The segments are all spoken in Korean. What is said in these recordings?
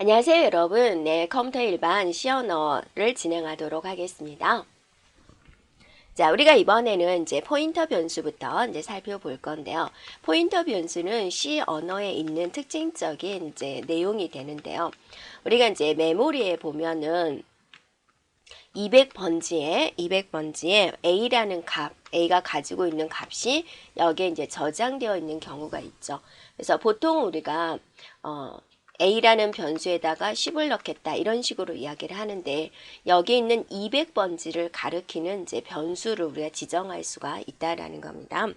안녕하세요 여러분. 네 컴퓨터 일반 시언어를 진행하도록 하겠습니다. 자 우리가 이번에는 이제 포인터 변수부터 이제 살펴볼 건데요. 포인터 변수는 C 언어에 있는 특징적인 이제 내용이 되는데요. 우리가 이제 메모리에 보면은 200번지에 200번지에 A라는 값 A가 가지고 있는 값이 여기에 이제 저장되어 있는 경우가 있죠. 그래서 보통 우리가 어 A라는 변수에다가 10을 넣겠다 이런 식으로 이야기를 하는데 여기 있는 200번지를 가리키는 이제 변수를 우리가 지정할 수가 있다라는 겁니다.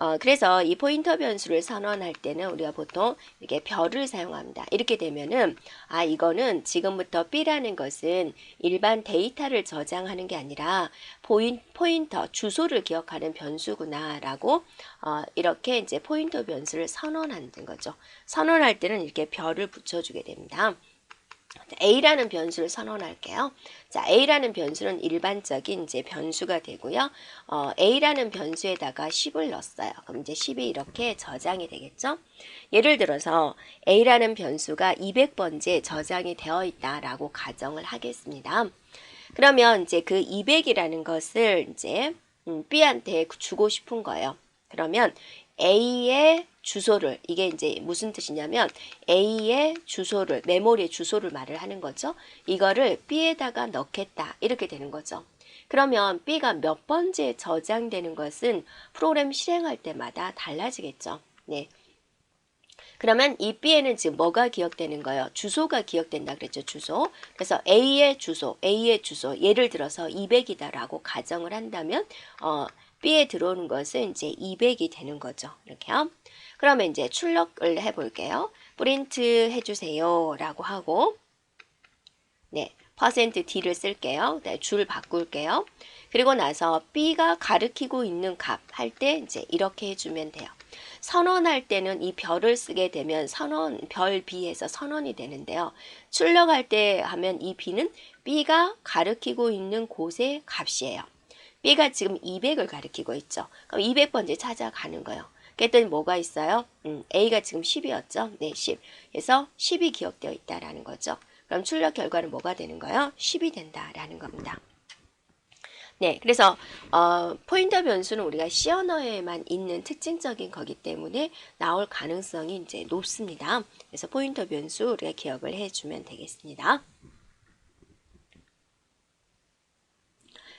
어, 그래서 이 포인터 변수를 선언할 때는 우리가 보통 이렇게 별을 사용합니다. 이렇게 되면은 아 이거는 지금부터 B라는 것은 일반 데이터를 저장하는 게 아니라 포인, 포인터 주소를 기억하는 변수구나 라고 어, 이렇게 이제 포인터 변수를 선언하는 거죠. 선언할 때는 이렇게 별을 붙여주게 됩니다. A라는 변수를 선언할게요. 자, A라는 변수는 일반적인 이제 변수가 되고요. 어, A라는 변수에다가 10을 넣었어요. 그럼 이제 10이 이렇게 저장이 되겠죠? 예를 들어서 A라는 변수가 200번째 저장이 되어 있다라고 가정을 하겠습니다. 그러면 이제 그 200이라는 것을 이제 음, B한테 주고 싶은 거예요. 그러면 A의 주소를 이게 이제 무슨 뜻이냐면 A의 주소를 메모리의 주소를 말을 하는 거죠. 이거를 B에다가 넣겠다 이렇게 되는 거죠. 그러면 B가 몇 번째 저장되는 것은 프로그램 실행할 때마다 달라지겠죠. 네. 그러면 이 B에는 지금 뭐가 기억되는 거예요? 주소가 기억된다 그랬죠, 주소. 그래서 A의 주소, A의 주소, 예를 들어서 200이다라고 가정을 한다면, 어, B에 들어오는 것은 이제 200이 되는 거죠. 이렇게요. 그러면 이제 출력을 해볼게요. 프린트 해주세요. 라고 하고, 네, 퍼센트 %d를 쓸게요. 네, 줄 바꿀게요. 그리고 나서 B가 가르키고 있는 값 할 때 이제 이렇게 해주면 돼요. 선언할 때는 이 별을 쓰게 되면 선언, 별 B에서 선언이 되는데요. 출력할 때 하면 이 B는 B가 가르키고 있는 곳의 값이에요. B가 지금 200을 가리키고 있죠. 그럼 200번째 찾아가는 거예요. 그랬더니 뭐가 있어요? 음, A가 지금 10이었죠? 네, 10. 그래서 10이 기억되어 있다라는 거죠. 그럼 출력 결과는 뭐가 되는 거예요? 10이 된다라는 겁니다. 네, 그래서 어, 포인터 변수는 우리가 C 언어에만 있는 특징적인 거기 때문에 나올 가능성이 이제 높습니다. 그래서 포인터 변수 우리가 기억을 해주면 되겠습니다.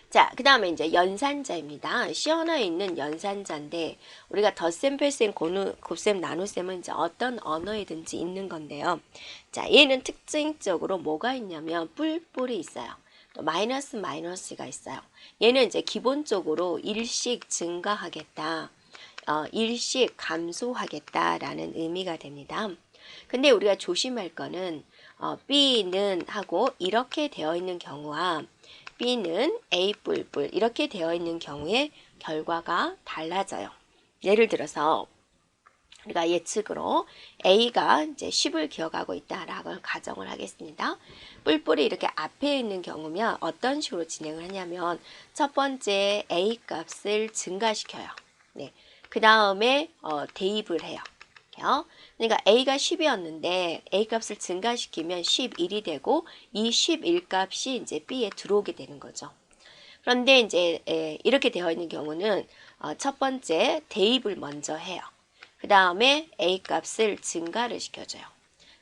자, 그 다음에 이제 연산자입니다. 시언어에 있는 연산자인데, 우리가 덧셈, 뺄셈, 곱셈, 나눗셈은 이제 어떤 언어에든지 있는 건데요. 자, 얘는 특징적으로 뭐가 있냐면, 뿔뿔이 있어요. 또 마이너스, 마이너스가 있어요. 얘는 이제 기본적으로 일씩 증가하겠다. 어, 일씩 감소하겠다라는 의미가 됩니다. 근데 우리가 조심할 거는, 어, B는 하고 이렇게 되어 있는 경우와 B는 A 뿔뿔 이렇게 되어 있는 경우에 결과가 달라져요. 예를 들어서 우리가 예측으로 A가 이제 10을 기억하고 있다라고 가정을 하겠습니다. 뿔뿔이 이렇게 앞에 있는 경우면 어떤 식으로 진행을 하냐면 첫 번째 A 값을 증가시켜요. 네. 그 다음에 어, 대입을 해요. 할게요. 그러니까 A가 10이었는데 A 값을 증가시키면 11이 되고 이 11 값이 이제 B에 들어오게 되는 거죠. 그런데 이제 이렇게 되어 있는 경우는 어, 첫 번째 대입을 먼저 해요. 그 다음에 A 값을 증가를 시켜줘요.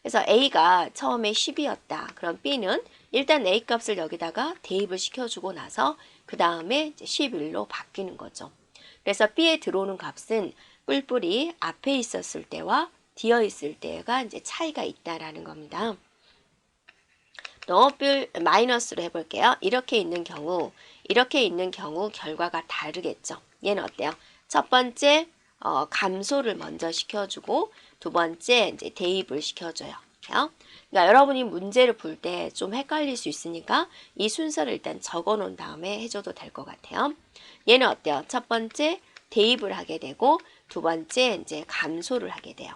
그래서 A가 처음에 10이었다. 그럼 B는 일단 A 값을 여기다가 대입을 시켜주고 나서 그 다음에 11로 바뀌는 거죠. 그래서 B에 들어오는 값은 뿔뿔이 앞에 있었을 때와 뒤어 있을 때가 이제 차이가 있다라는 겁니다. 또뿔 마이너스로 해볼게요. 이렇게 있는 경우, 이렇게 있는 경우 결과가 다르겠죠. 얘는 어때요? 첫 번째 어, 감소를 먼저 시켜주고 두 번째 이제 대입을 시켜줘요. 그러니까 여러분이 문제를 풀때좀 헷갈릴 수 있으니까 이 순서를 일단 적어 놓은 다음에 해줘도 될 것 같아요. 얘는 어때요? 첫 번째 대입을 하게 되고 두 번째 이제 감소를 하게 돼요.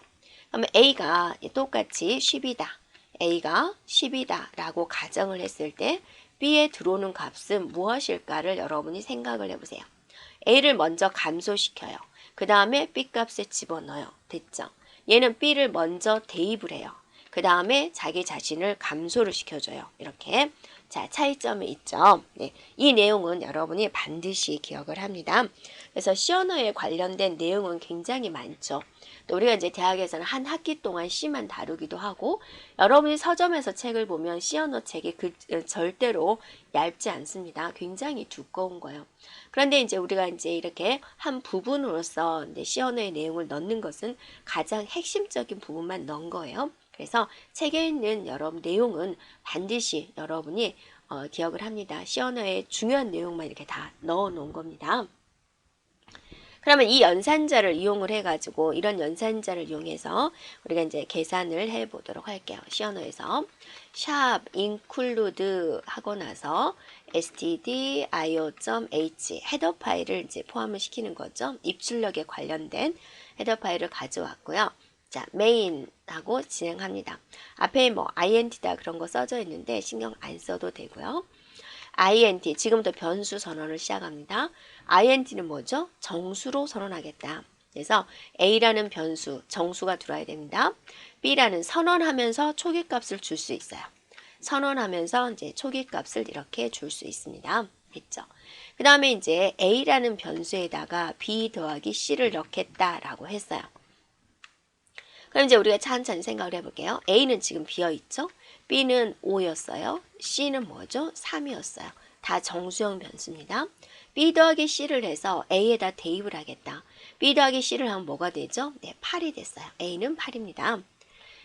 그러면 A가 똑같이 10이다. A가 10이다 라고 가정을 했을 때 B에 들어오는 값은 무엇일까를 여러분이 생각을 해보세요. A를 먼저 감소시켜요. 그 다음에 B 값에 집어넣어요. 됐죠? 얘는 B를 먼저 대입을 해요. 그 다음에 자기 자신을 감소를 시켜줘요. 이렇게. 자, 차이점이 있죠. 네, 이 내용은 여러분이 반드시 기억을 합니다. 그래서 시언어에 관련된 내용은 굉장히 많죠. 또 우리가 이제 대학에서는 한 학기 동안 C만 다루기도 하고 여러분이 서점에서 책을 보면 시언어 책이 그 절대로 얇지 않습니다. 굉장히 두꺼운 거예요. 그런데 이제 우리가 이제 이렇게 한 부분으로서 시언어의 내용을 넣는 것은 가장 핵심적인 부분만 넣은 거예요. 그래서 책에 있는 여러분 내용은 반드시 여러분이 어, 기억을 합니다. 시언어의 중요한 내용만 이렇게 다 넣어 놓은 겁니다. 그러면 이 연산자를 이용을 해가지고 이런 연산자를 이용해서 우리가 이제 계산을 해 보도록 할게요. 시언어에서 샵 include 하고 나서 stdio.h 헤더 파일을 이제 포함을 시키는 거죠. 입출력에 관련된 헤더 파일을 가져왔고요. 자, main하고 진행합니다. 앞에 뭐 int다 그런 거 써져 있는데 신경 안 써도 되고요. Int 지금부터 변수 선언을 시작합니다. int는 뭐죠? 정수로 선언하겠다. 그래서 a라는 변수 정수가 들어야 됩니다. b라는 선언하면서 초기값을 줄 수 있어요. 선언하면서 이제 초기값을 이렇게 줄 수 있습니다. 됐죠? 그 다음에 이제 a라는 변수에다가 b 더하기 c를 넣겠다라고 했어요. 그럼 이제 우리가 찬찬히 생각을 해볼게요. A는 지금 비어있죠? B는 5였어요. C는 뭐죠? 3이었어요. 다 정수형 변수입니다. B 더하기 C를 해서 A에다 대입을 하겠다. B 더하기 C를 하면 뭐가 되죠? 네, 8이 됐어요. A는 8입니다.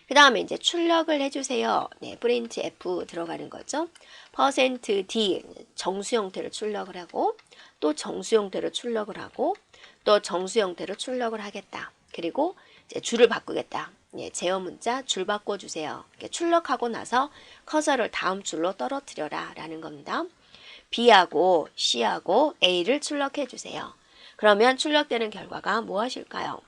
그 다음에 이제 출력을 해주세요. 네, 프린트 F 들어가는 거죠. %D 정수 형태로 출력을 하고 또 정수 형태로 출력을 하고 또 정수 형태로 출력을 하겠다. 그리고 이제 줄을 바꾸겠다. 예, 제어 문자 줄 바꿔 주세요. 이렇게 출력하고 나서 커서를 다음 줄로 떨어뜨려라 라는 겁니다. B하고 C하고 A를 출력해 주세요. 그러면 출력되는 결과가 무엇일까요?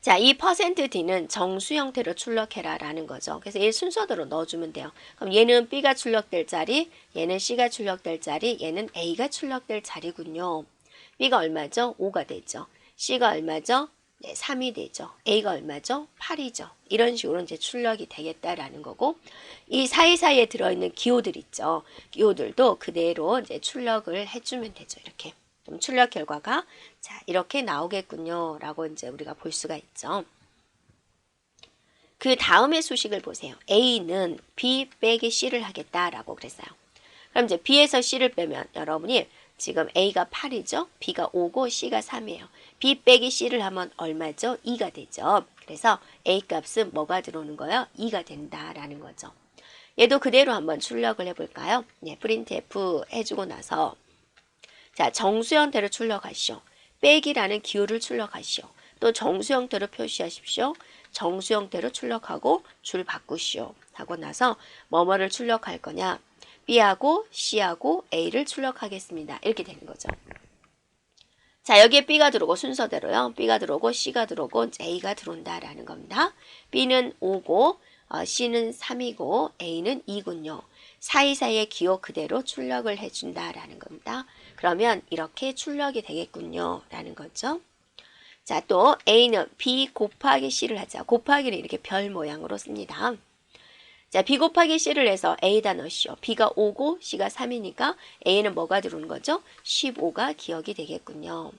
자, 이 %d는 정수 형태로 출력해라 라는 거죠. 그래서 이 순서대로 넣어주면 돼요. 그럼 얘는 B가 출력될 자리, 얘는 C가 출력될 자리, 얘는 A가 출력될 자리군요. B가 얼마죠? 5가 되죠. C가 얼마죠? 네, 3이 되죠. A가 얼마죠? 8이죠. 이런 식으로 이제 출력이 되겠다라는 거고 이 사이사이에 들어있는 기호들 있죠. 기호들도 그대로 이제 출력을 해주면 되죠. 이렇게. 그럼 출력 결과가 자 이렇게 나오겠군요. 라고 이제 우리가 볼 수가 있죠. 그 다음의 수식을 보세요. A는 B 빼기 C를 하겠다라고 그랬어요. 그럼 이제 B에서 C를 빼면 여러분이 지금 A가 8이죠. B가 5고 C가 3이에요. B 빼기 C를 하면 얼마죠? 2가 되죠. 그래서 A 값은 뭐가 들어오는 거예요? 2가 된다라는 거죠. 얘도 그대로 한번 출력을 해볼까요? 네, 프린트 F 해주고 나서 자 정수 형태로 출력하시오. 빼기라는 기호를 출력하시오. 또 정수 형태로 표시하십시오. 정수 형태로 출력하고 줄 바꾸시오. 하고 나서 뭐뭐를 출력할 거냐? B하고 C하고 A를 출력하겠습니다. 이렇게 되는 거죠. 자, 여기에 B가 들어오고 순서대로요. B가 들어오고 C가 들어오고 A가 들어온다라는 겁니다. B는 5고 어, C는 3이고 A는 2군요. 사이사이의 기호 그대로 출력을 해준다라는 겁니다. 그러면 이렇게 출력이 되겠군요. 라는 거죠. 자, 또 A는 B 곱하기 C를 하자. 곱하기를 이렇게 별 모양으로 씁니다. 자, B 곱하기 C를 해서 A다 넣으시오. B가 5고 C가 3이니까 A는 뭐가 들어오는 거죠? 15가 기억이 되겠군요.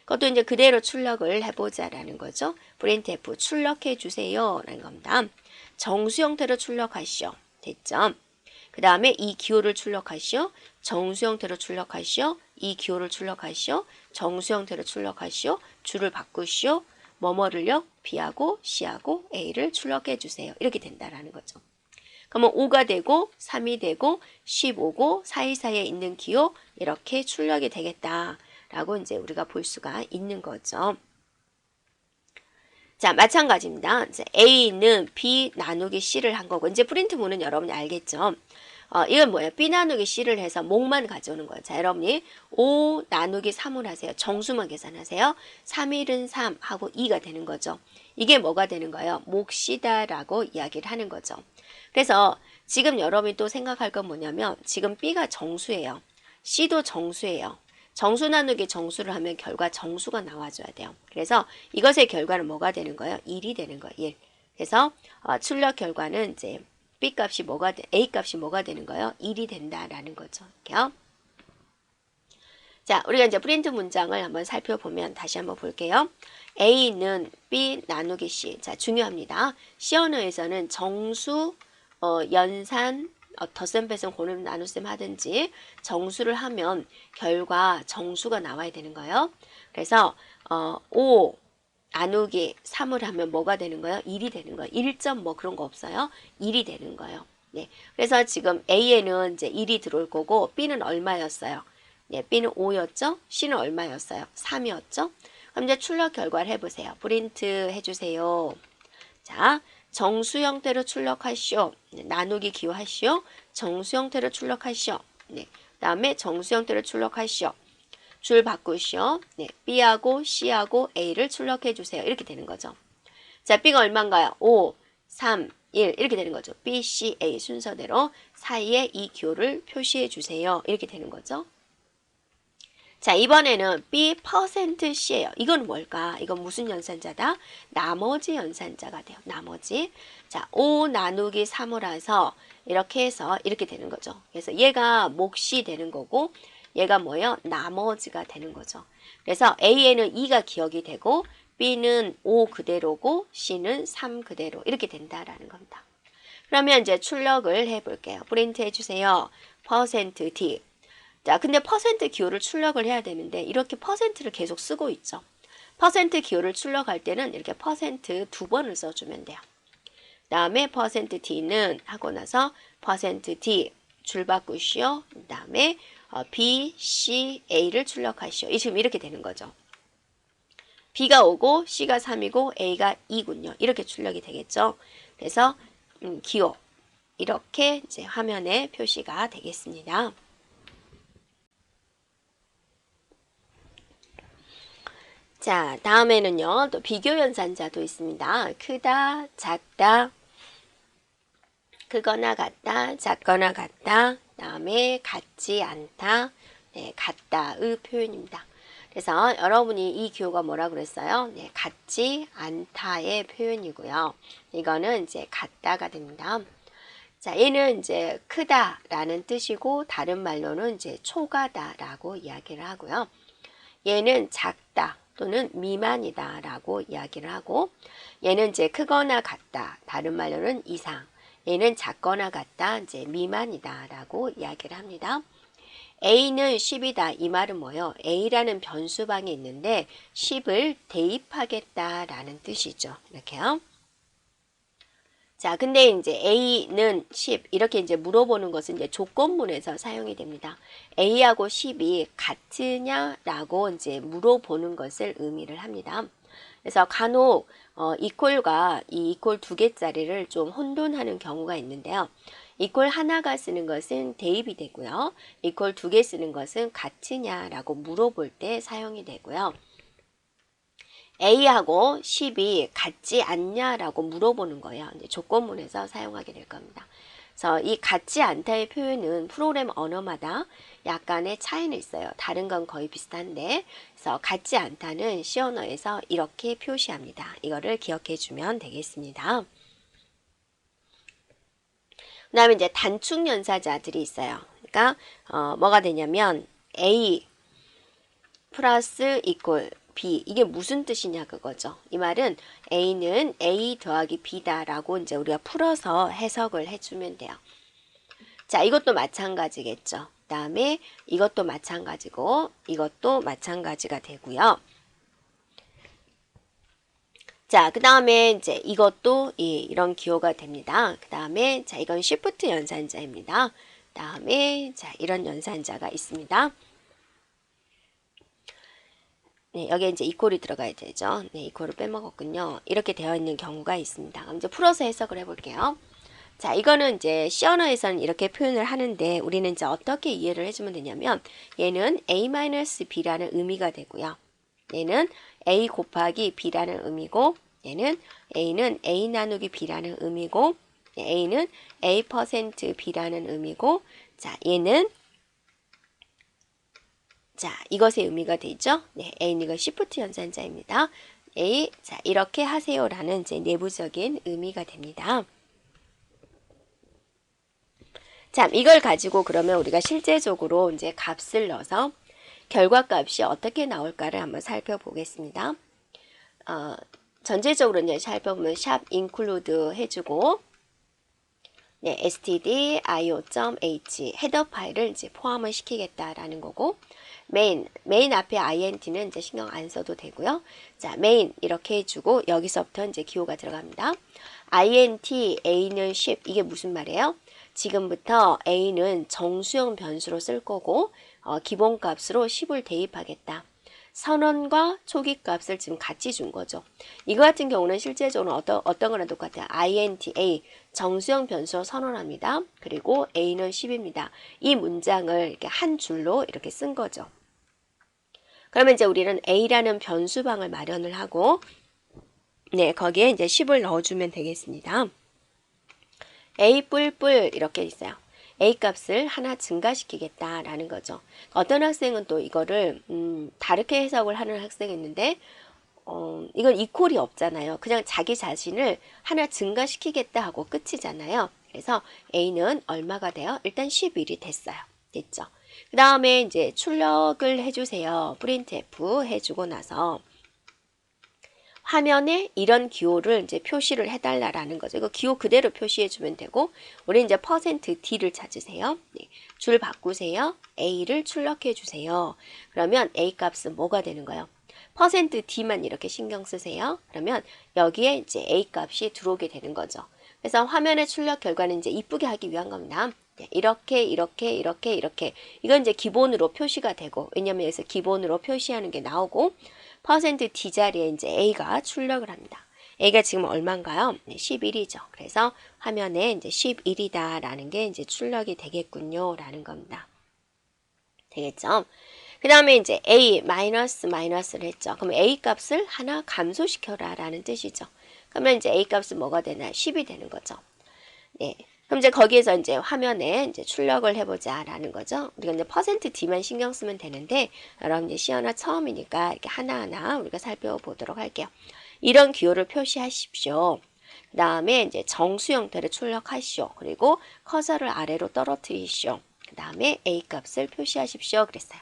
그것도 이제 그대로 출력을 해보자라는 거죠. 프린트 F 출력해 주세요. 라는 겁니다. 정수 형태로 출력하시오. 됐죠? 그 다음에 이 기호를 출력하시오. 정수 형태로 출력하시오. 이 기호를 출력하시오. 정수 형태로 출력하시오. 줄을 바꾸시오. 뭐뭐를요? B하고 C하고 A를 출력해 주세요. 이렇게 된다라는 거죠. 그러면 5가 되고 3이 되고 15고 사이사이에 있는 기호 이렇게 출력이 되겠다라고 이제 우리가 볼 수가 있는 거죠. 자, 마찬가지입니다. 이제 A는 B 나누기 C를 한 거고 이제 프린트 문은 여러분이 알겠죠. 어, 이건 뭐예요? B 나누기 C를 해서 목만 가져오는 거예요. 자, 여러분이 5 나누기 3을 하세요. 정수만 계산하세요. 3일은 3 하고 2가 되는 거죠. 이게 뭐가 되는 거예요? 몫이다라고 이야기를 하는 거죠. 그래서 지금 여러분이 또 생각할 건 뭐냐면 지금 B가 정수예요. C도 정수예요. 정수 나누기 정수를 하면 결과 정수가 나와줘야 돼요. 그래서 이것의 결과는 뭐가 되는 거예요? 1이 되는 거예요. 1. 그래서 어, 출력 결과는 이제 B 값이 뭐가 돼? A 값이 뭐가 되는 거예요? 1이 된다라는 거죠. 이렇게요. 자, 우리가 이제 프린트 문장을 한번 살펴보면 다시 한번 볼게요. A는 B 나누기 C. 자, 중요합니다. C 언어에서는 정수, 어, 연산, 어, 덧셈, 빼셈, 고름, 나눗셈 하든지 정수를 하면 결과 정수가 나와야 되는 거예요. 그래서 어, 5 나누기 3을 하면 뭐가 되는 거예요? 1이 되는 거예요. 1점 뭐 그런 거 없어요. 1이 되는 거예요. 네. 그래서 지금 A에는 이제 1이 들어올 거고 B는 얼마였어요? 네, B는 5였죠? C는 얼마였어요? 3이었죠? 그럼 이제 출력 결과를 해보세요. 프린트 해주세요. 자, 정수 형태로 출력하시오. 네, 나누기 기호하시오. 정수 형태로 출력하시오. 네, 다음에 정수 형태로 출력하시오. 줄 바꾸시오. 네, B하고 C하고 A를 출력해 주세요. 이렇게 되는 거죠. 자, B가 얼마인가요? 5, 3, 1 이렇게 되는 거죠. B, C, A 순서대로 사이에 이 기호를 표시해 주세요. 이렇게 되는 거죠. 자, 이번에는 B C예요. 이건 뭘까? 이건 무슨 연산자다? 나머지 연산자가 돼요. 나머지. 자, 5 나누기 3이라서 이렇게 해서 이렇게 되는 거죠. 그래서 얘가 몫이 되는 거고 얘가 뭐예요? 나머지가 되는 거죠. 그래서 A에는 2가 기억이 되고 B는 5 그대로고 C는 3 그대로 이렇게 된다라는 겁니다. 그러면 이제 출력을 해볼게요. 프린트 해주세요. %D 자, 근데 퍼센트 기호를 출력을 해야 되는데 이렇게 퍼센트를 계속 쓰고 있죠. 퍼센트 기호를 출력할 때는 이렇게 퍼센트 두 번을 써주면 돼요. 다음에 퍼센트 %D는 하고 나서 퍼센트 %D 줄 바꾸시오. 다음에 어, B, C, A를 출력하시오. 이 지금 이렇게 되는 거죠. B가 5고 C가 3이고 A가 2군요. 이렇게 출력이 되겠죠. 그래서 음, 기호 이렇게 이제 화면에 표시가 되겠습니다. 자, 다음에는요, 또 비교 연산자도 있습니다. 크다, 작다, 크거나 같다, 작거나 같다, 다음에 같지 않다, 네, 같다의 표현입니다. 그래서 여러분이 이 기호가 뭐라 그랬어요? 네, 같지 않다의 표현이고요. 이거는 이제 같다가 됩니다. 자, 얘는 이제 크다라는 뜻이고 다른 말로는 이제 초가다라고 이야기를 하고요. 얘는 작다 또는 미만이다라고 이야기를 하고 얘는 이제 크거나 같다. 다른 말로는 이상. 얘는 작거나 같다. 이제 미만이다라고 이야기를 합니다. A는 10이다. 이 말은 뭐예요? A라는 변수방이 있는데 10을 대입하겠다라는 뜻이죠. 이렇게요. 자, 근데 이제 A는 10 이렇게 이제 물어보는 것은 이제 조건문에서 사용이 됩니다. A하고 10이 같으냐라고 이제 물어보는 것을 의미를 합니다. 그래서 간혹 어, 이퀄과 이 이퀄 두 개짜리를 좀 혼돈하는 경우가 있는데요. 이퀄 하나가 쓰는 것은 대입이 되고요. 이퀄 두 개 쓰는 것은 같으냐라고 물어볼 때 사용이 되고요. A하고 10이 같지 않냐라고 물어보는 거예요. 조건문에서 사용하게 될 겁니다. 그래서 이 같지 않다의 표현은 프로그램 언어마다 약간의 차이는 있어요. 다른 건 거의 비슷한데, 그래서 같지 않다는 C 언어에서 이렇게 표시합니다. 이거를 기억해 주면 되겠습니다. 그 다음에 이제 단축 연사자들이 있어요. 그러니까, 어, 뭐가 되냐면, A 플러스 이꼴 B 이게 무슨 뜻이냐 그거죠. 이 말은 A는 A 더하기 B다라고 이제 우리가 풀어서 해석을 해주면 돼요. 자 이것도 마찬가지겠죠. 다음에 이것도 마찬가지고 이것도 마찬가지가 되고요. 자, 그 다음에 이제 이것도 이, 이런 기호가 됩니다. 그 다음에 자, 이건 시프트 연산자입니다. 다음에 자, 이런 연산자가 있습니다. 네, 여기에 이제 이퀄이 들어가야 되죠. 네, 이퀄을 빼먹었군요. 이렇게 되어 있는 경우가 있습니다. 그럼 이제 풀어서 해석을 해볼게요. 자, 이거는 이제 C 언어에서는 이렇게 표현을 하는데 우리는 이제 어떻게 이해를 해주면 되냐면 얘는 A-B라는 의미가 되고요. 얘는 A 곱하기 B라는 의미고 얘는 A는 A 나누기 B라는 의미고 A는 A% B라는 의미고 자, 얘는 자, 이것의 의미가 되죠. 네, A는 이거 시프트 연산자입니다. A 자 이렇게 하세요라는 이제 내부적인 의미가 됩니다. 자, 이걸 가지고 그러면 우리가 실제적으로 이제 값을 넣어서 결과값이 어떻게 나올까를 한번 살펴보겠습니다. 어, 전체적으로 이제 살펴보면 샵 include 해주고 네, std io.h 헤더 파일을 이제 포함을 시키겠다라는 거고 메인 메인 앞에 int는 이제 신경 안 써도 되고요. 자, 메인 이렇게 해주고 여기서부터 이제 기호가 들어갑니다. int a는 10 이게 무슨 말이에요? 지금부터 a는 정수형 변수로 쓸 거고 어, 기본값으로 10을 대입하겠다. 선언과 초기 값을 지금 같이 준 거죠. 이거 같은 경우는 실제적으로 어떤, 어떤 거랑 똑같아요. int a 정수형 변수로 선언합니다. 그리고 a는 10입니다. 이 문장을 이렇게 한 줄로 이렇게 쓴 거죠. 그러면 이제 우리는 a라는 변수방을 마련을 하고 네, 거기에 이제 10을 넣어주면 되겠습니다. a 뿔뿔 이렇게 있어요. a 값을 하나 증가시키겠다라는 거죠. 어떤 학생은 또 이거를 음, 다르게 해석을 하는 학생이 있는데 어, 이건 이퀄이 없잖아요. 그냥 자기 자신을 하나 증가시키겠다 하고 끝이잖아요. 그래서 a는 얼마가 돼요? 일단 11이 됐어요. 됐죠? 그 다음에 이제 출력을 해주세요. 프린트 F 해주고 나서 화면에 이런 기호를 이제 표시를 해달라라는 거죠. 이거 기호 그대로 표시해주면 되고, 우리 이제 퍼센트 %D를 찾으세요. 네. 줄 바꾸세요. A를 출력해주세요. 그러면 A 값은 뭐가 되는 거예요? 퍼센트 %D만 이렇게 신경 쓰세요. 그러면 여기에 이제 A 값이 들어오게 되는 거죠. 그래서 화면의 출력 결과는 이제 이쁘게 하기 위한 겁니다. 네, 이렇게 이렇게 이렇게 이렇게 이건 이제 기본으로 표시가 되고 왜냐면 여기서 기본으로 표시하는 게 나오고 퍼센트 %D 자리에 이제 A가 출력을 합니다. A가 지금 얼마인가요? 네, 11이죠. 그래서 화면에 이제 11이다라는 게 이제 출력이 되겠군요. 라는 겁니다. 되겠죠? 그 다음에 이제 A 마이너스 마이너스를 했죠. 그럼 A 값을 하나 감소시켜라 라는 뜻이죠. 그러면 이제 A 값은 뭐가 되나? 10이 되는 거죠. 네. 그럼 이제 거기에서 이제 화면에 이제 출력을 해보자라는 거죠. 우리가 이제 퍼센트 %D만 신경 쓰면 되는데, 여러분 이제 시연화 처음이니까 이렇게 하나하나 우리가 살펴보도록 할게요. 이런 기호를 표시하십시오. 그 다음에 이제 정수 형태를 출력하시오. 그리고 커서를 아래로 떨어뜨리시오. 그 다음에 A 값을 표시하십시오. 그랬어요.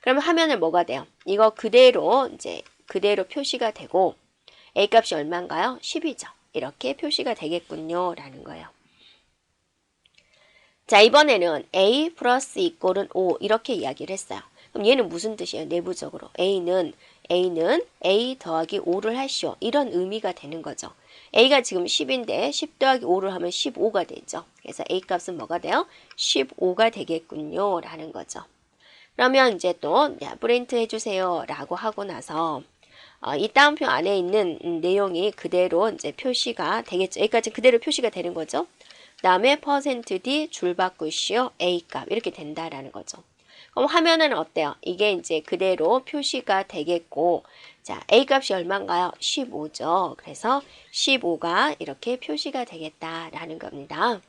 그러면 화면을 뭐가 돼요? 이거 그대로 이제 그대로 표시가 되고 A 값이 얼마인가요? 10이죠. 이렇게 표시가 되겠군요. 라는 거예요. 자, 이번에는 A 플러스 이꼴은 5 이렇게 이야기를 했어요. 그럼 얘는 무슨 뜻이에요? 내부적으로. A는 A는 A 더하기 5를 하시오. 이런 의미가 되는 거죠. A가 지금 10인데 10 더하기 5를 하면 15가 되죠. 그래서 A 값은 뭐가 돼요? 15가 되겠군요. 라는 거죠. 그러면 이제 또 프린트 해주세요. 라고 하고 나서 어, 이 다운표 안에 있는 음, 내용이 그대로 이제 표시가 되겠죠. 여기까지 그대로 표시가 되는 거죠. 다음에 퍼센트 %D 줄 바꾸시오 A 값 이렇게 된다라는 거죠. 그럼 화면은 어때요? 이게 이제 그대로 표시가 되겠고 자 A 값이 얼마인가요? 15죠. 그래서 15가 이렇게 표시가 되겠다라는 겁니다.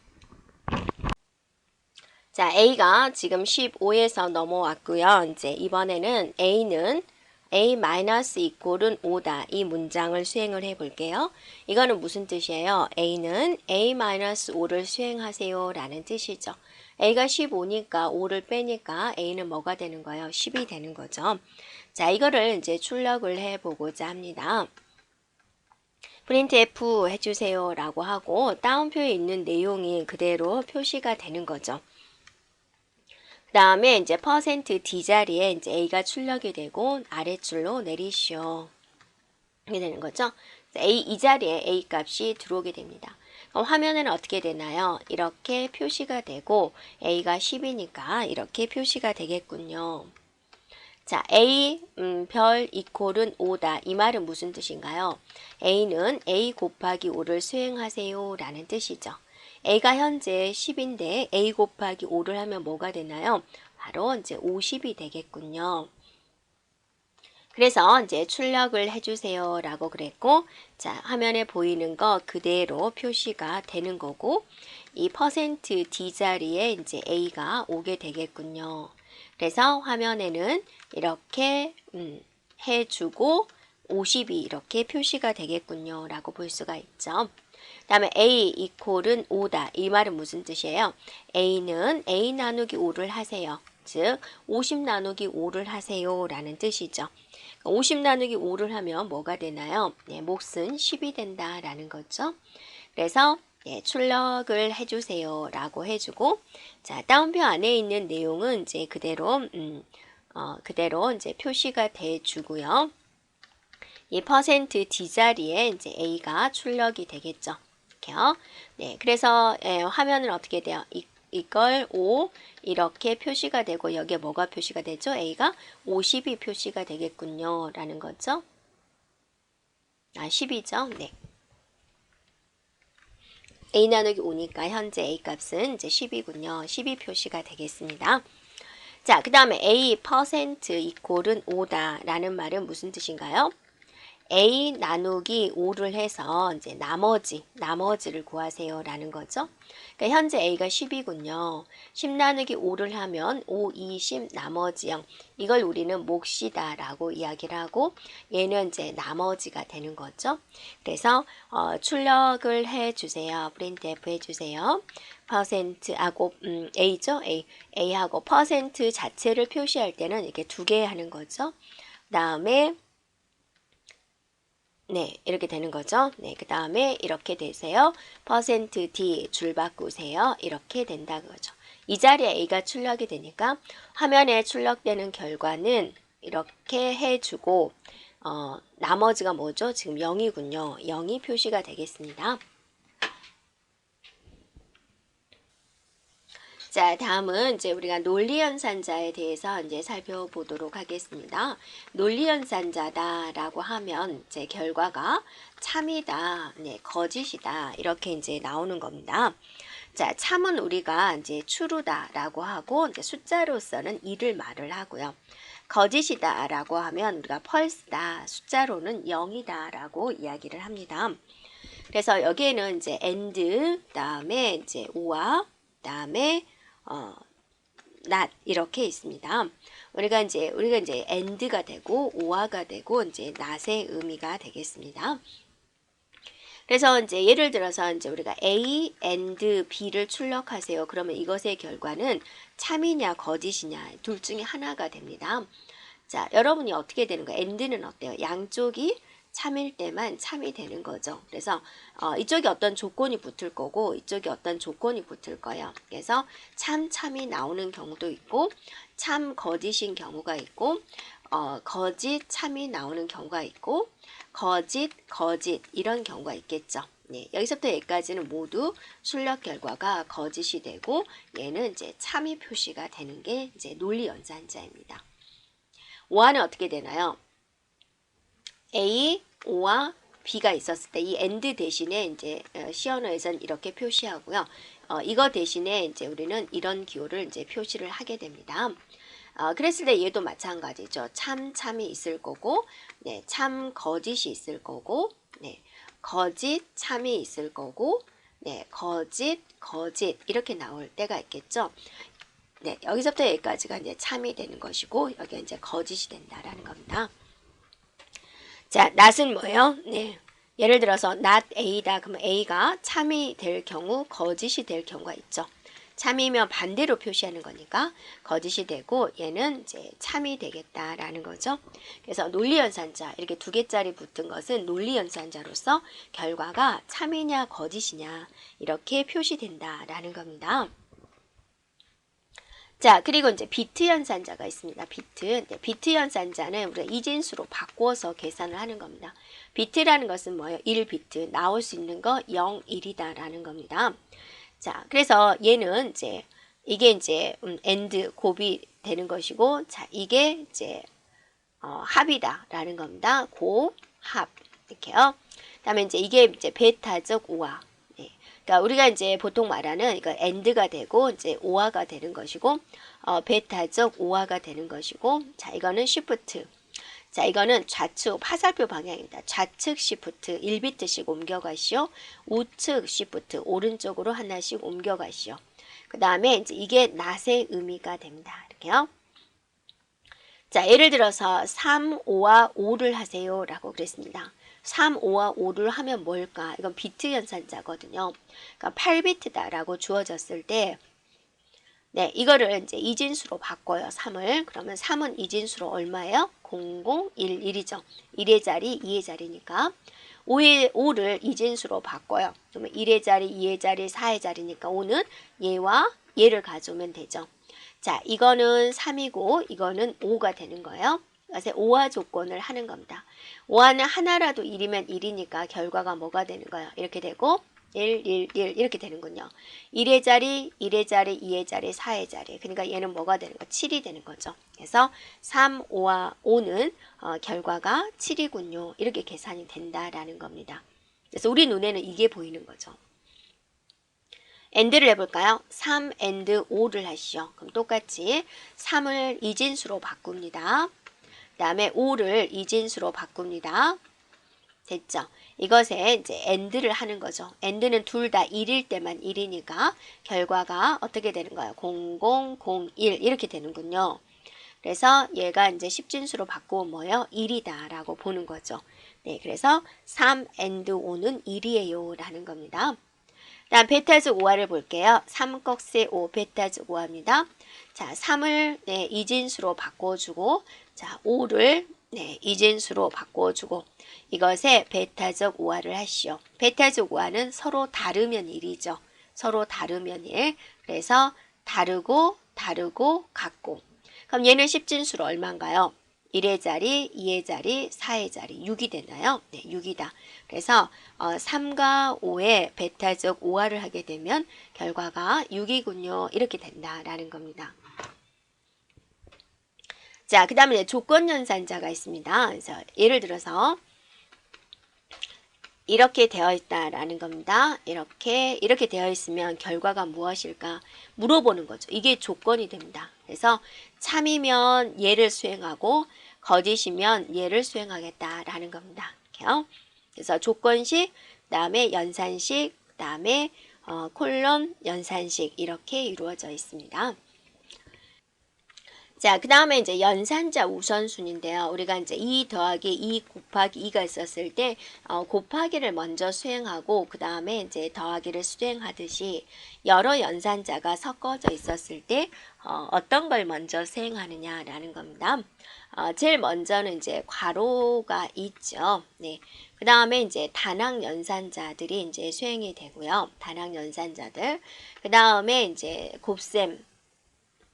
자 A가 지금 15에서 넘어왔고요. 이제 이번에는 A는 a 이꼴은 5다. 이 문장을 수행을 해 볼게요. 이거는 무슨 뜻이에요? a는 a 마이너스 5를 수행하세요 라는 뜻이죠. a가 15니까 5를 빼니까 a는 뭐가 되는 거예요? 10이 되는 거죠. 자, 이거를 이제 출력을 해 보고자 합니다. 프린트 F 해주세요 라고 하고 다운표에 있는 내용이 그대로 표시가 되는 거죠. 그 다음에 이제 퍼센트 %D 자리에 이제 A가 출력이 되고 아래줄로 내리시오. 이렇게 되는 거죠. A 이 자리에 A 값이 들어오게 됩니다. 그럼 화면에는 어떻게 되나요? 이렇게 표시가 되고 A가 10이니까 이렇게 표시가 되겠군요. 자, A 음, 별 이콜은 5다. 이 말은 무슨 뜻인가요? A는 A 곱하기 5를 수행하세요 라는 뜻이죠. A가 현재 10인데 A 곱하기 5를 하면 뭐가 되나요? 바로 이제 50이 되겠군요. 그래서 이제 출력을 해주세요 라고 그랬고 자 화면에 보이는 거 그대로 표시가 되는 거고 이 퍼센트 %D 자리에 이제 A가 오게 되겠군요. 그래서 화면에는 이렇게 음, 해주고 50이 이렇게 표시가 되겠군요. 라고 볼 수가 있죠. 다음에 A 이퀄은 5다. 이 말은 무슨 뜻이에요? A는 A 나누기 5를 하세요. 즉, 50 나누기 5를 하세요. 라는 뜻이죠. 50 나누기 5를 하면 뭐가 되나요? 네, 몫은 10이 된다. 라는 거죠. 그래서 예, 출력을 해주세요. 라고 해주고, 자, 다운표 안에 있는 내용은 이제 그대로, 음, 어, 그대로 이제 표시가 돼 주고요. 이 퍼센트 D자리에 이제 A가 출력이 되겠죠. 이렇게요. 네, 그래서 예, 화면은 어떻게 돼요? 이, 이걸 5 이렇게 표시가 되고 여기에 뭐가 표시가 되죠? A가 50이 표시가 되겠군요. 라는 거죠. 아, 10이죠. 네. A 나누기 5니까 현재 A 값은 이제 10이군요. 10이 표시가 되겠습니다. 자, 그 다음에 A 퍼센트 이꼴은 5다 라는 말은 무슨 뜻인가요? A 나누기 5를 해서 이제 나머지, 나머지를 구하세요 라는 거죠. 그러니까 현재 A가 10이군요. 10 나누기 5를 하면 5, 2, 10, 나머지 0. 이걸 우리는 몫이다 라고 이야기를 하고 얘는 이제 나머지가 되는 거죠. 그래서 어, 출력을 해주세요. 프린트F 해주세요. 퍼센트하고 음, A죠. A. A하고 퍼센트 자체를 표시할 때는 이렇게 두 개 하는 거죠. 다음에 네, 이렇게 되는 거죠. 네, 그 다음에 이렇게 되세요. %d 줄 바꾸세요. 이렇게 된다는 거죠. 이 자리에 A가 출력이 되니까 화면에 출력되는 결과는 이렇게 해주고 어, 나머지가 뭐죠? 지금 0이군요. 0이 표시가 되겠습니다. 자, 다음은 이제 우리가 논리연산자에 대해서 이제 살펴보도록 하겠습니다. 논리연산자다라고 하면 이제 결과가 참이다, 네, 거짓이다 이렇게 이제 나오는 겁니다. 자, 참은 우리가 이제 true다라고 하고 이제 숫자로서는 1을 말을 하고요. 거짓이다라고 하면 우리가 false다, 숫자로는 0이다라고 이야기를 합니다. 그래서 여기에는 이제 and, 그다음에 이제 오와 그다음에 어, not 이렇게 있습니다. 우리가 이제 우리가 이제 and가 되고 오화가 되고 이제 not의 의미가 되겠습니다. 그래서 이제 예를 들어서 이제 우리가 A and B를 출력하세요. 그러면 이것의 결과는 참이냐 거짓이냐 둘 중에 하나가 됩니다. 자, 여러분이 어떻게 되는 거예요? and는 어때요? 양쪽이 참일 때만 참이 되는 거죠. 그래서 어, 이쪽에 어떤 조건이 붙을 거고 이쪽에 어떤 조건이 붙을 거예요. 그래서 참 참이 나오는 경우도 있고 참 거짓인 경우가 있고 어, 거짓 참이 나오는 경우가 있고 거짓 거짓 이런 경우가 있겠죠. 네, 여기서부터 여기까지는 모두 출력 결과가 거짓이 되고 얘는 이제 참이 표시가 되는 게 이제 논리 연산자입니다. 5화는 어떻게 되나요? A, O와 B가 있었을 때 이 and 대신에 이제 어, 시언어에서는 이렇게 표시하고요. 어, 이거 대신에 이제 우리는 이런 기호를 이제 표시를 하게 됩니다. 어, 그랬을 때 얘도 마찬가지죠. 참, 참이 있을 거고, 네, 참, 거짓이 있을 거고, 네, 거짓, 참이 있을 거고, 네, 거짓, 거짓 이렇게 나올 때가 있겠죠. 네, 여기서부터 여기까지가 이제 참이 되는 것이고, 여기 이제 거짓이 된다라는 겁니다. 자, not은 뭐예요? 네. 예를 들어서 not A다. 그러면 A가 참이 될 경우 거짓이 될 경우가 있죠. 참이면 반대로 표시하는 거니까 거짓이 되고 얘는 이제 참이 되겠다라는 거죠. 그래서 논리연산자 이렇게 두 개짜리 붙은 것은 논리연산자로서 결과가 참이냐 거짓이냐 이렇게 표시된다라는 겁니다. 자, 그리고 이제 비트 연산자가 있습니다. 비트. 네, 비트 연산자는 우리가 이진수로 바꿔서 계산을 하는 겁니다. 비트라는 것은 뭐예요? 1비트. 나올 수 있는 거 0, 1이다라는 겁니다. 자, 그래서 얘는 이제 이게 이제 음, and 곱이 되는 것이고 자, 이게 이제 어, 합이다라는 겁니다. 곱, 합. 이렇게요. 그다음에 이제 이게 이제 베타적 우화. 그러니까 우리가 이제 보통 말하는 이거 엔드가 되고 이제 오화가 되는 것이고 어, 베타적 오화가 되는 것이고 자 이거는 시프트 자 이거는 좌측 화살표 방향입니다. 좌측 시프트 1비트씩 옮겨가시오. 우측 시프트 오른쪽으로 하나씩 옮겨가시오. 그 다음에 이제 이게 낫의 의미가 됩니다. 이렇게요. 자, 예를 들어서 3, 5와 5를 하세요. 라고 그랬습니다. 3, 5와 5를 하면 뭘까? 이건 비트 연산자거든요. 그러니까 8비트다 라고 주어졌을 때, 네, 이거를 이제 이진수로 바꿔요. 3을. 그러면 3은 이진수로 얼마예요? 0, 0, 1, 1이죠. 1의 자리, 2의 자리니까. 5의, 5를 이진수로 바꿔요. 그러면 1의 자리, 2의 자리, 4의 자리니까 5는 얘와 얘를 가져오면 되죠. 자, 이거는 3이고 이거는 5가 되는 거예요. 그래서 5화 조건을 하는 겁니다. 5화는 하나라도 1이면 1이니까 결과가 뭐가 되는 거예요? 이렇게 되고 1, 1, 1 이렇게 되는군요. 1의 자리, 1의 자리, 2의 자리, 4의 자리. 그러니까 얘는 뭐가 되는 거? 7이 되는 거죠. 그래서 3, 5와 5는 어, 결과가 7이군요. 이렇게 계산이 된다라는 겁니다. 그래서 우리 눈에는 이게 보이는 거죠. 엔드를 해볼까요? 3 and 5를 하시죠. 그럼 똑같이 3을 이진수로 바꿉니다. 그 다음에 5를 이진수로 바꿉니다. 됐죠? 이것에 이제 end를 하는 거죠. end는 둘 다 1일 때만 1이니까 결과가 어떻게 되는 거예요? 0001 이렇게 되는군요. 그래서 얘가 이제 10진수로 바꾸면 뭐예요? 1이다 라고 보는 거죠. 네, 그래서 3 and 5는 1이에요 라는 겁니다. 다음 베타즈 5화를 볼게요. 3꺽세 5 베타즈 5화입니다. 자, 3을 네, 이진수로 바꿔주고 자, 5를 네, 이진수로 바꿔주고 이것에 베타적 5화를 하시오. 베타적 5화는 서로 다르면 1이죠. 서로 다르면 1. 그래서 다르고 다르고 같고 그럼 얘는 10진수로 얼마인가요? 1의 자리, 2의 자리, 4의 자리, 6이 되나요? 네, 6이다. 그래서 어, 3과 5의 베타적 5화를 하게 되면 결과가 6이군요. 이렇게 된다라는 겁니다. 자, 그 다음에 조건 연산자가 있습니다. 그래서 예를 들어서 이렇게 되어 있다라는 겁니다. 이렇게 이렇게 되어 있으면 결과가 무엇일까 물어보는 거죠. 이게 조건이 됩니다. 그래서 참이면 얘를 수행하고 거짓이면 얘를 수행하겠다라는 겁니다. 이렇게요. 그래서 조건식, 그다음에 연산식, 그다음에 어, 콜론 연산식 이렇게 이루어져 있습니다. 자, 그 다음에 이제 연산자 우선순인데요. 우리가 이제 2 더하기 2 곱하기 2가 있었을 때, 어, 곱하기를 먼저 수행하고, 그 다음에 이제 더하기를 수행하듯이 여러 연산자가 섞어져 있었을 때, 어, 어떤 걸 먼저 수행하느냐라는 겁니다. 어, 제일 먼저는 이제 괄호가 있죠. 네. 그 다음에 이제 단항 연산자들이 이제 수행이 되고요. 단항 연산자들. 그 다음에 이제 곱셈,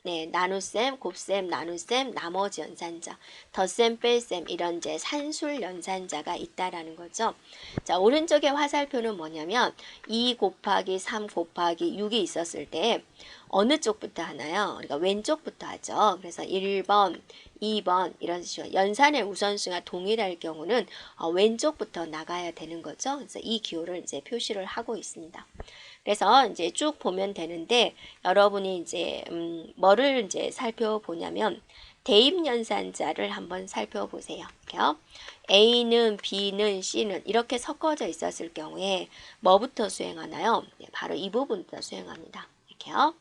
네, 나눗셈, 곱셈, 나눗셈, 나머지 연산자, 덧셈, 뺄셈 이런 이제 산술 연산자가 있다라는 거죠. 자, 오른쪽에 화살표는 뭐냐면 2 곱하기 3 곱하기 6이 있었을 때 어느 쪽부터 하나요? 그러니까 왼쪽부터 하죠. 그래서 1번, 2번 이런 식으로 연산의 우선순위가 동일할 경우는 어, 왼쪽부터 나가야 되는 거죠. 그래서 이 기호를 이제 표시를 하고 있습니다. 그래서 이제 쭉 보면 되는데 여러분이 이제 음, 뭐를 이제 살펴보냐면 대입 연산자를 한번 살펴보세요. A는 B는 C는 이렇게 섞어져 있었을 경우에 뭐부터 수행하나요? 네, 바로 이 부분부터 수행합니다. 이렇게요.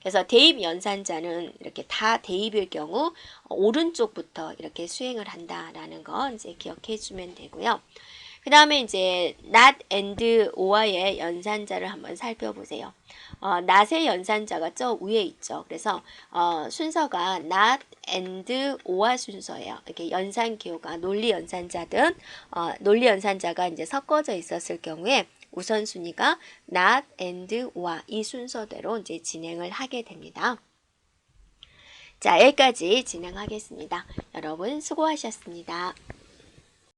그래서 대입 연산자는 이렇게 다 대입일 경우 오른쪽부터 이렇게 수행을 한다라는 거 이제 기억해 주면 되고요. 그 다음에 이제 not and or의 연산자를 한번 살펴보세요. 어, not의 연산자가 저 위에 있죠. 그래서 어, 순서가 not and or 순서예요. 이렇게 연산 기호가 논리 연산자든 어, 논리 연산자가 이제 섞어져 있었을 경우에 우선순위가 not and or 이 순서대로 이제 진행을 하게 됩니다. 자, 여기까지 진행하겠습니다. 여러분 수고하셨습니다.